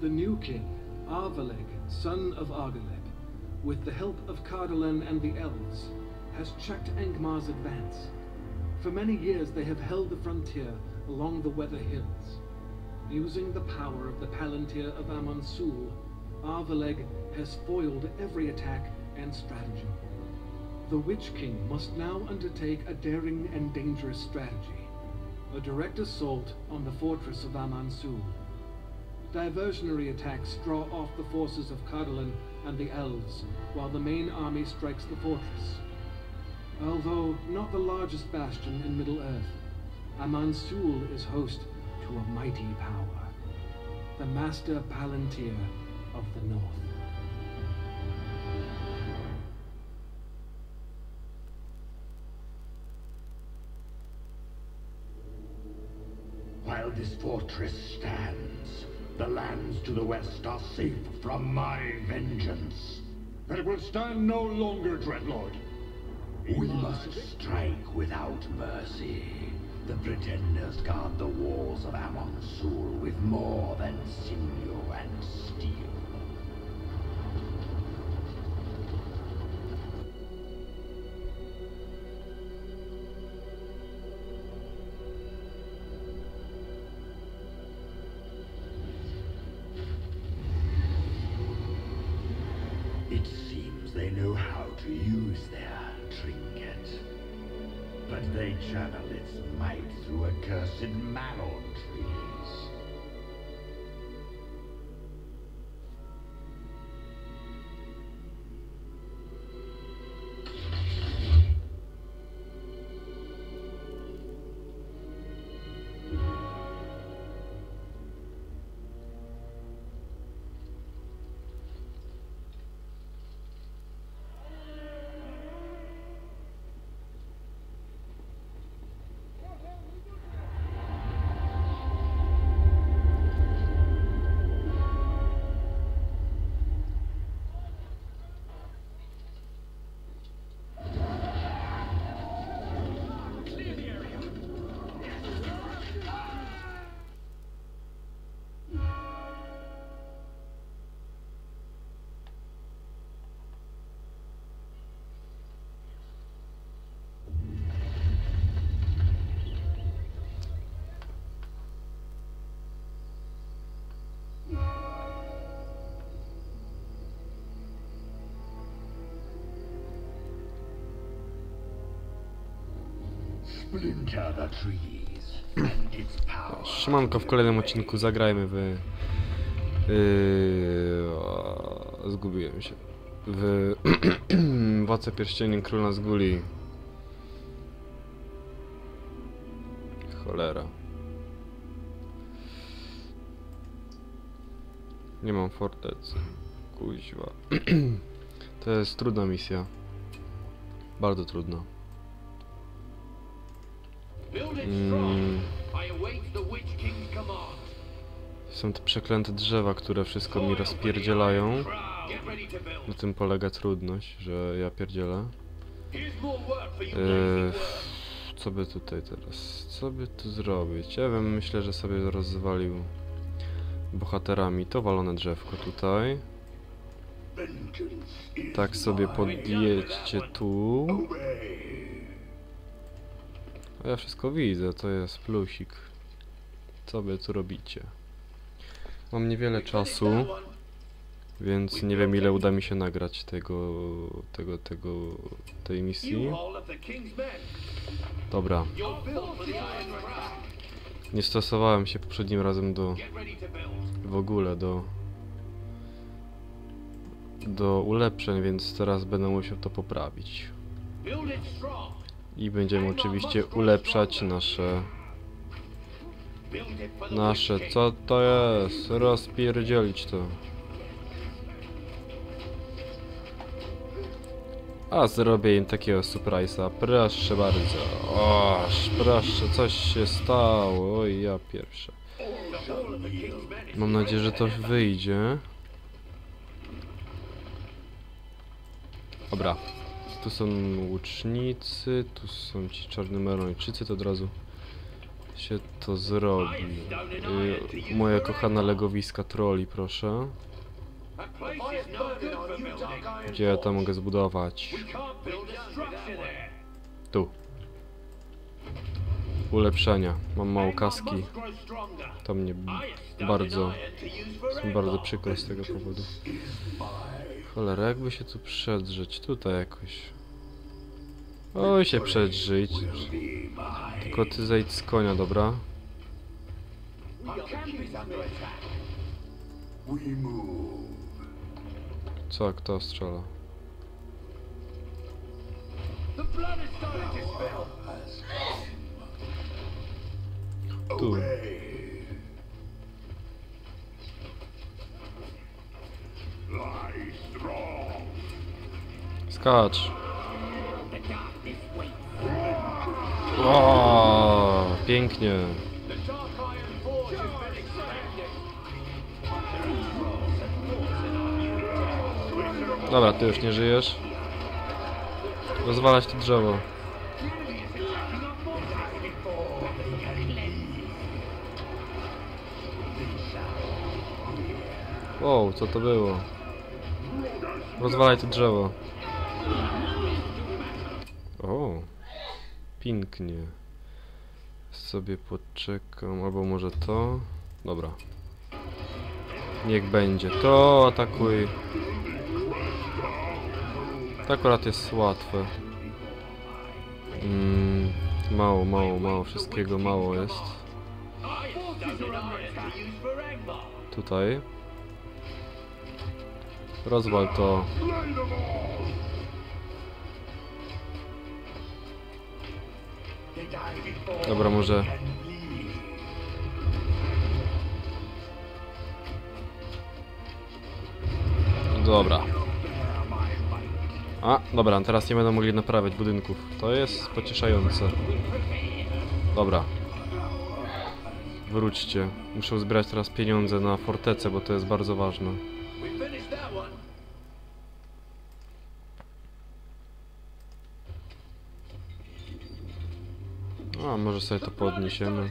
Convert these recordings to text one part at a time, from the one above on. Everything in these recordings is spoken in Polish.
The new king, Arvaleg, son of Argaleb, with the help of Cardolan and the elves, has checked Angmar's advance. For many years they have held the frontier along the Weather Hills. Using the power of the Palantir of Amonsul, Arvaleg has foiled every attack and stratagem. The Witch King must now undertake a daring and dangerous strategy. A direct assault on the fortress of Amansul. Diversionary attacks draw off the forces of Cardolan and the elves, while the main army strikes the fortress. Although not the largest bastion in Middle-earth, Amansul is host to a mighty power. The Master Palantir of the North. While this fortress stands, the lands to the west are safe from my vengeance. It will stand no longer, Dreadlord. We must strike without mercy. The Pretenders guard the walls of Amon-Sul with more than sinew and steel. But they channel its might through a cursed mallow trees. Siemanko, w kolejnym odcinku zagrajmy w... Yy, zgubiłem się. W... Władcę Pierścieni Króla z Guli. Cholera. Nie mam fortecy. Kuźwa. to jest trudna misja. Bardzo trudna. Mm. Są te przeklęte drzewa, które wszystko mi rozpierdzielają. Na tym polega trudność, że ja pierdzielę. Eee, co by tutaj teraz? Co by tu zrobić? Ja bym myślę, że sobie rozwalił bohaterami to walone drzewko tutaj. Tak sobie podjedźcie tu. Ja wszystko widzę, to jest plusik. Co wy tu robicie? Mam niewiele czasu, więc nie wiem ile uda mi się nagrać tego, tego, tego, tej misji. Dobra, nie stosowałem się poprzednim razem do w ogóle do do ulepszeń, więc teraz będę musiał to poprawić. I będziemy oczywiście ulepszać nasze nasze co to jest? Rozpierdzielić to. A zrobię im takiego surprise'a, proszę bardzo. Oż, proszę, coś się stało. Oj, ja pierwsze. Mam nadzieję, że to wyjdzie. Dobra. Tu są łucznicy, tu są ci czarny melończycy, to od razu się to zrobi? Y, moja kochana legowiska troli, proszę. Gdzie ja to mogę zbudować? Tu. Ulepszenia. Mam mało kaski. To mnie bardzo, and iron to use for jest bardzo przykro z tego powodu. Cholera, jakby się tu przedrzeć? Tutaj jakoś. Oj, się przedrzyć. Tylko ty zejdź z konia, dobra? Co, kto strzela? The blood is starting to spill. Tu. Skacz! O, pięknie. Dobra, ty już nie żyjesz. Rozwalać to drzewo. Wow, co to było? Rozwalaj to drzewo. O, pięknie. Sobie poczekam, albo może to. Dobra. Niech będzie. To atakuj. To akurat jest łatwe. Mm, mało, mało, mało. Wszystkiego mało jest. I Rozwal to. Dobra, może. Dobra. A, dobra, teraz nie będą mogli naprawiać budynków. To jest pocieszające. Dobra. Wróćcie. Muszę zbierać teraz pieniądze na fortecę, bo to jest bardzo ważne. We finished that one. A, może sobie to podniesiemy.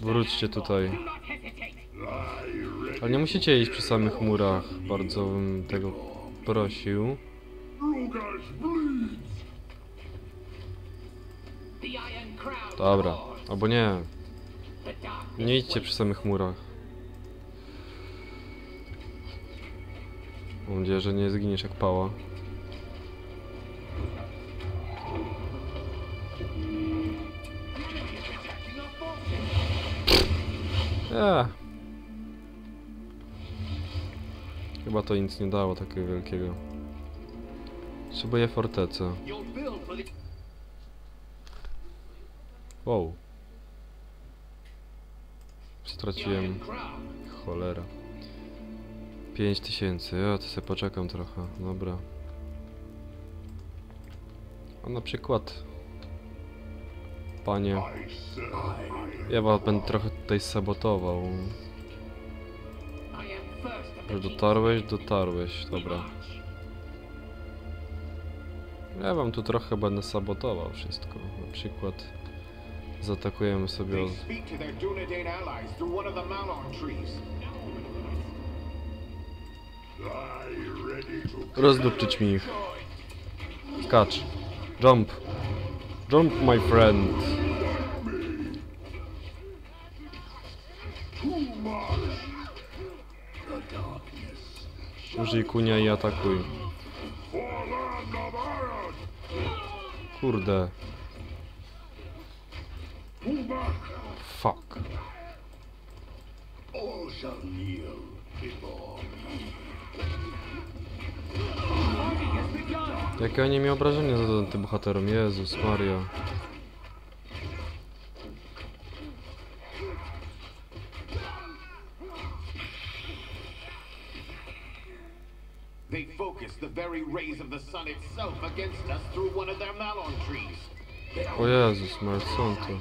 Wróćcie tutaj. Ale nie musicie iść przy samych murach. Bardzo bym tego prosił. Dobra. Albo nie. Nie idźcie przy samych murach. Mam nadzieję, że nie zginiesz jak pała. Eee. Chyba to nic nie dało takiego wielkiego. Potrzebuję fortecę. Wow. Straciłem. Cholera. 5000, ja to sobie poczekam trochę, dobra. A na przykład... Panie, ja was będę trochę tutaj sabotował. Że dotarłeś, dotarłeś, dobra. Ja wam tu trochę będę sabotował wszystko. Na przykład zaatakujemy sobie od... Rozdupczyć mi ich. Skacz. Jump. Jump, my friend. Użyj kunia i atakuj. Kurde. Fuck. Jakie oni mi obrażenia zadają tym bohaterom? Jezus Maria. They focus the very rays of the sun itself against us through one of their Malon trees. O Jezus Maria, co on to?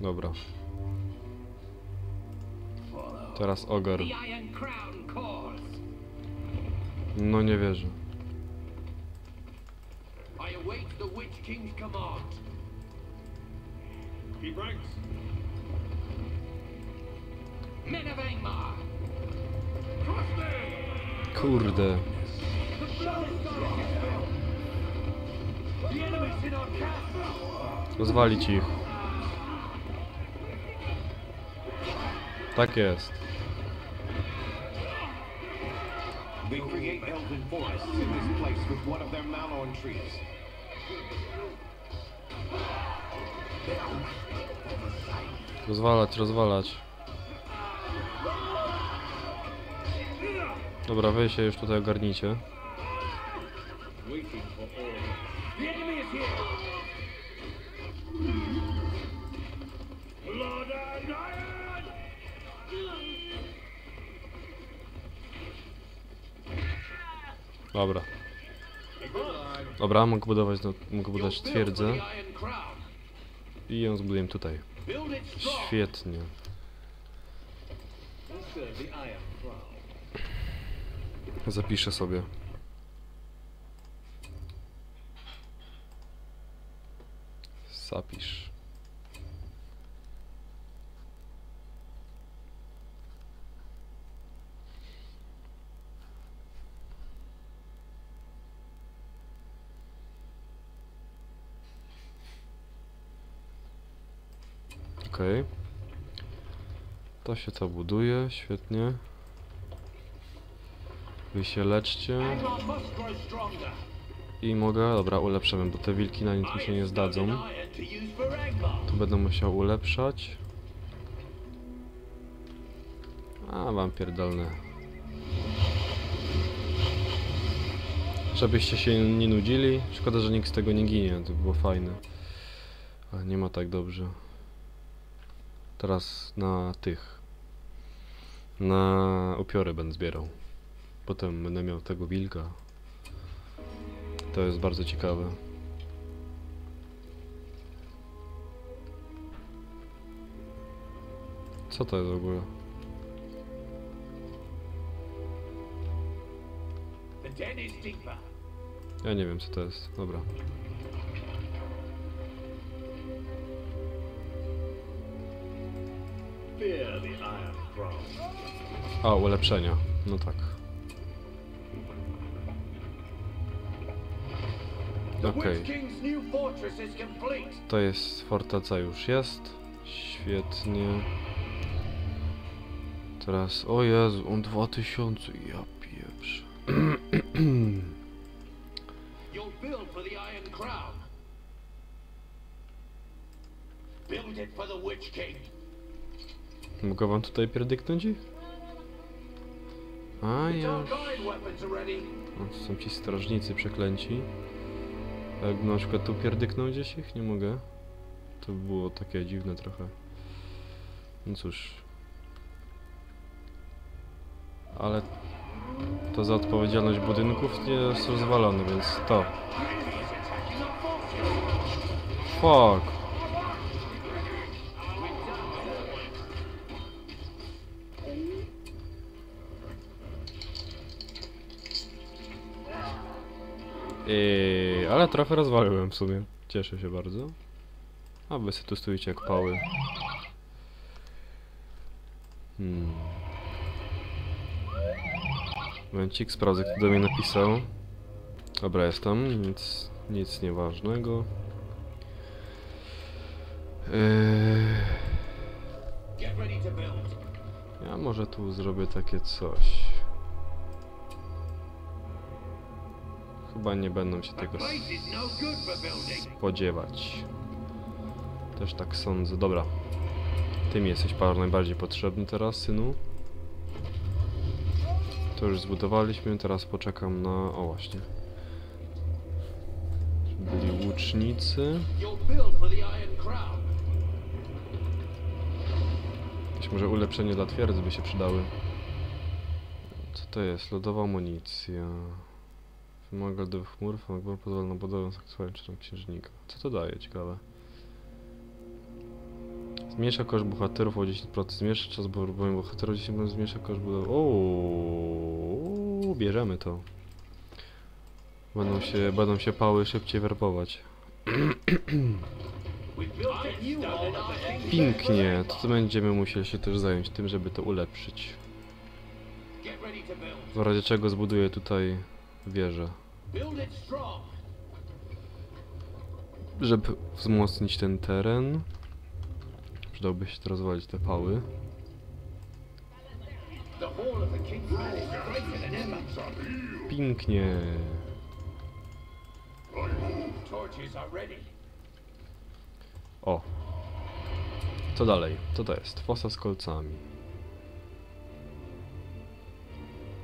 Dobra. Teraz Ogar. No nie wierzę. await the Witch King's command. Keep ranks. Kurde. Rozwalić ich. Tak jest. They create elven forests in this place with one of their Malorn trees. Rozwalać, rozwalać. Dobra, wy się już tutaj ogarnijcie. Dobra. Dobra, mogę budować, no, mogę budować twierdzę i ją zbuduję tutaj. Świetnie. Zapiszę sobie. Zapisz. Okej. To się to buduje, świetnie. Wy się leczcie. I mogę, dobra, ulepszymy, bo te wilki na nic mi się nie zdadzą. Tu będę musiał ulepszać. A, wam pierdolne. Żebyście się nie nudzili. Szkoda, że nikt z tego nie ginie, to było fajne. Ale nie ma tak dobrze. Teraz na tych. Na upiory będę zbierał. Potem będę miał tego wilka. To jest bardzo ciekawe. Co to jest w ogóle? Ja nie wiem co to jest. Dobra. A, ulepszenia. No tak. Okej. Complete. To jest fortaca już jest. Świetnie. Teraz, o Jezu, on 2000, ja pieprz. Mogę wam tutaj pierdyknąć? A ja. O, są ci strażnicy przeklęci. A Jak na przykład tu pierdyknął gdzieś ich? Nie mogę. To było takie dziwne trochę. No cóż. Ale to za odpowiedzialność budynków jest rozwalone, więc to. Fuck. Eee, ale trochę rozwaliłem w sumie. Cieszę się bardzo. A wy sobie tu stoicie jak pały. Hmm. Momencik, sprawdzę kto do mnie napisał. Dobra, jestem. Nic, nic nieważnego. Eee, build. ja może tu zrobię takie coś. Chyba nie będą się tego spodziewać. Też tak sądzę. Dobra. Ty mi jesteś par najbardziej potrzebny teraz, synu. To już zbudowaliśmy, teraz poczekam na... O właśnie. Byli łucznicy. Jakieś może ulepszenie dla twierdzy by się przydały. Co to jest? Lodowa amunicja. Wymaga do chmur, wymaga pozwala na budowę seksualną księżnika. Co to daje? Ciekawe. Zmniejsza koszt bohaterów o 10%. Zmniejsza czas bowiem bohaterów o 10%. Zmniejsza koszt budowy. Ooo, bierzemy to. Będą się, będą się pały szybciej werbować. Pięknie, to, to będziemy musieli się też zająć tym, żeby to ulepszyć. W razie czego zbuduję tutaj wieżę. Żeby wzmocnić ten teren, przydałby się to rozwalić te pały. Pięknie. O. Co dalej? Co to jest? Fosa z kolcami.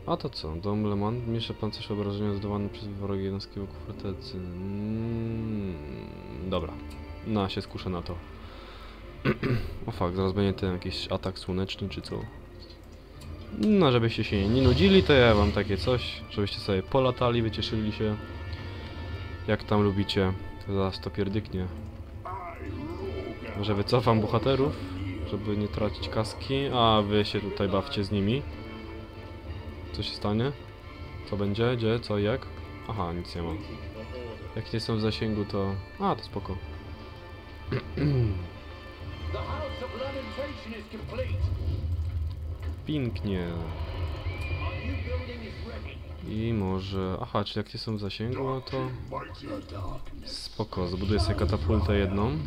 A to co? Dom Leman mniejsze pancerz obrażenia zdawane przez wrogie jednostki wokół fortecy. Mm, dobra. No, się skuszę na to. o fakt, zaraz będzie ten jakiś atak słoneczny czy co? No, żebyście się nie nudzili, to ja wam takie coś, żebyście sobie polatali, wycieszyli się. Jak tam lubicie. To zaraz to pierdyknie. Może wycofam bohaterów, żeby nie tracić kaski, a wy się tutaj bawcie z nimi. Co się stanie? Co będzie? Gdzie? Co? Jak? Aha, nic nie ma. Jak nie są w zasięgu, to... A, to spoko. Pięknie. I może... Aha, czy jak nie są w zasięgu, no to... Spoko, zbuduję sobie katapultę jedną.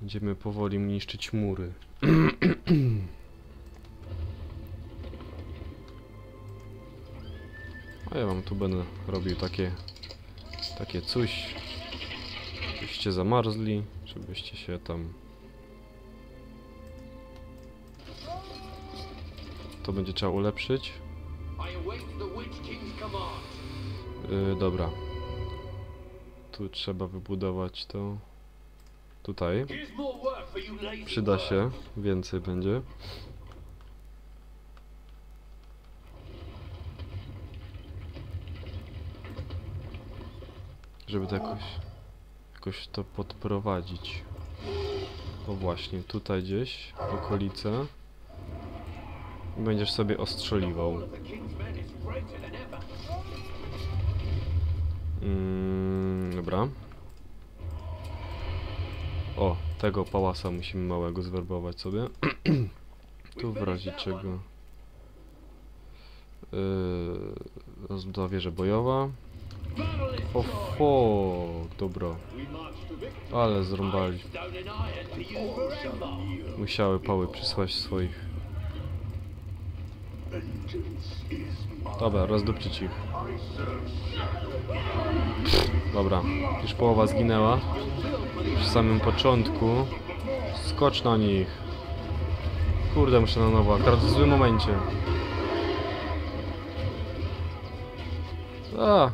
Będziemy powoli niszczyć mury. A ja wam tu będę robił takie... Takie coś. Żebyście zamarzli, żebyście się tam... To będzie trzeba ulepszyć. Yy, dobra. Tu trzeba wybudować to. Tutaj. Przyda się. Więcej będzie. Żeby to jakoś, jakoś to podprowadzić. O właśnie, tutaj gdzieś, w okolice. Będziesz sobie ostrzeliwał. Mm, dobra. O, tego pałasa musimy małego zwerbować sobie. tu w razie czego. Yy, rozbudowa wieża bojowa. Battle is O fuck, dobra. We march to victory. Ale zrąbali. Musiały pały przysłać swoich. Dobra, rozdupczyć ich. Dobra, już połowa zginęła. Przy samym początku. Skocz na nich. Kurde, muszę na nowo, akurat w złym momencie. A,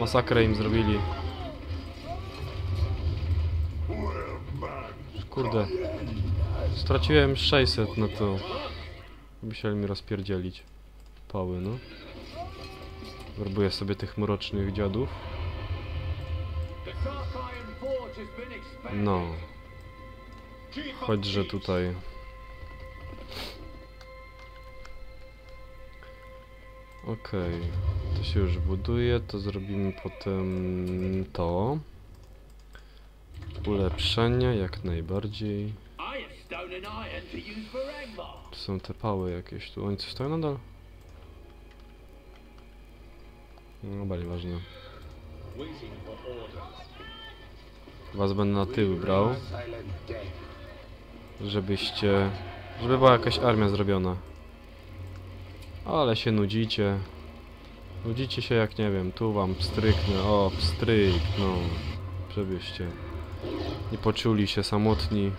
masakrę im zrobili. Kurde. Straciłem 600 na to. Musieli mi rozpierdzielić. Pały, no. Werbuję sobie tych mrocznych dziadów. No, chodźże tutaj. Okej, to się już buduje, to zrobimy potem to. Ulepszenia jak najbardziej. To są te pały jakieś tu. Oni coś stoją nadal? No, for orders. Was będę na tył brał, żebyście... Żeby była jakaś armia zrobiona. Ale się nudzicie. Nudzicie się jak nie wiem, tu wam pstryknę, o pstryk, no. Żebyście nie poczuli się samotni.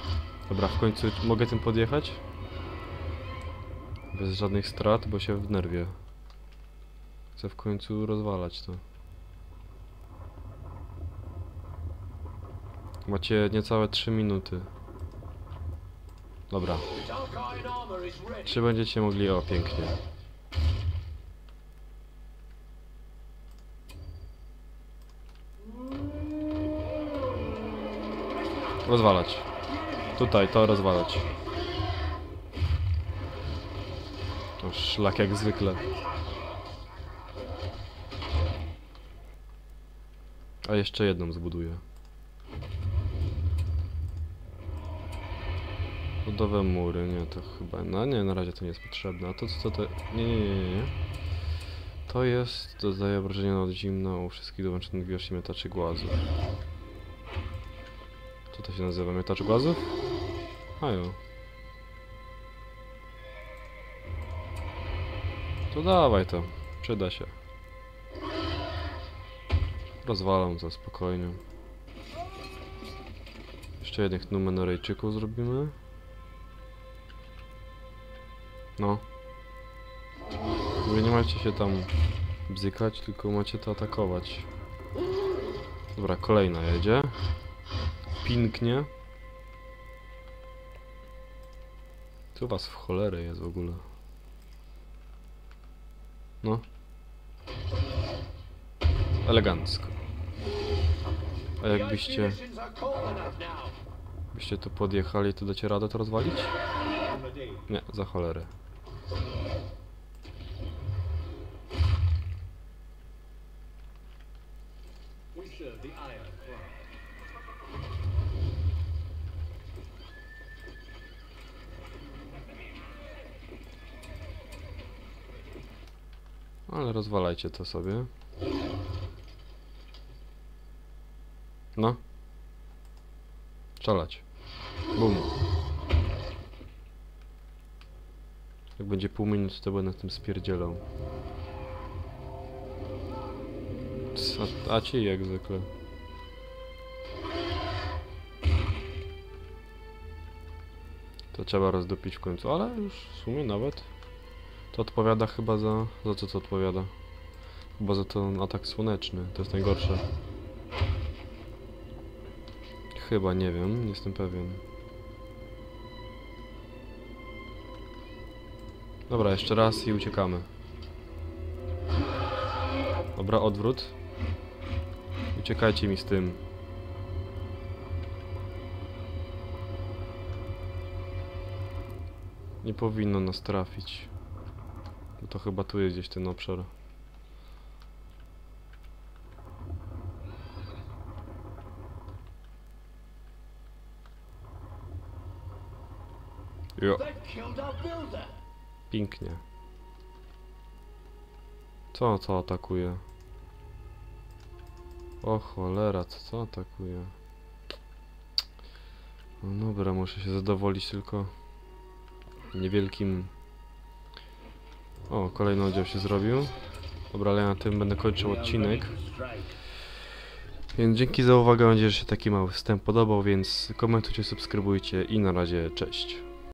Dobra, w końcu mogę tym podjechać? Bez żadnych strat, bo się w nerwie. Chcę w końcu rozwalać to. Macie niecałe 3 minuty. Dobra. Czy będziecie mogli? O, pięknie. Rozwalać. Tutaj, to rozwalać. To szlak jak zwykle. A jeszcze jedną zbuduję. Budowe mury, nie, to chyba... No nie, na razie to nie jest potrzebne. A to co to... Nie, nie, nie, nie. To jest... Dodaje obrażenia od zimna u wszystkich dołączonych wierzchni miotaczy głazów. Co to się nazywa? Miotacz głazów? A jo. To dawaj to. Przyda się. Rozwalam to spokojnie. Jeszcze jednych Numenorejczyków zrobimy. No. Mówię, nie macie się tam bzykać, tylko macie to atakować. Dobra, kolejna jedzie. Pięknie. Tu was w cholerę jest w ogóle. No. Elegancko. A jakbyście, byście tu podjechali, to dacie radę to rozwalić? Nie, za cholerę. Rozwalajcie to sobie. No. Strzelać. Bum. Jak będzie pół minuty, to będę tym spierdzielał. Co- A ci jak zwykle. To trzeba rozdupić w końcu, ale już w sumie nawet. To odpowiada chyba za... Za co to odpowiada? Chyba za ten atak słoneczny, to jest najgorsze. Chyba, nie wiem, nie jestem pewien. Dobra, jeszcze raz i uciekamy. Dobra, odwrót. Uciekajcie mi z tym. Nie powinno nas trafić. Bo to chyba tu jest gdzieś ten obszar. Jo, pięknie. Co to atakuje? O cholera, co to atakuje? No dobra, muszę się zadowolić tylko niewielkim... O, kolejny oddział się zrobił. Dobra, ale ja na tym będę kończył odcinek. Więc dzięki za uwagę, mam nadzieję, że się taki mały wstęp podobał, więc komentujcie, subskrybujcie i na razie, cześć.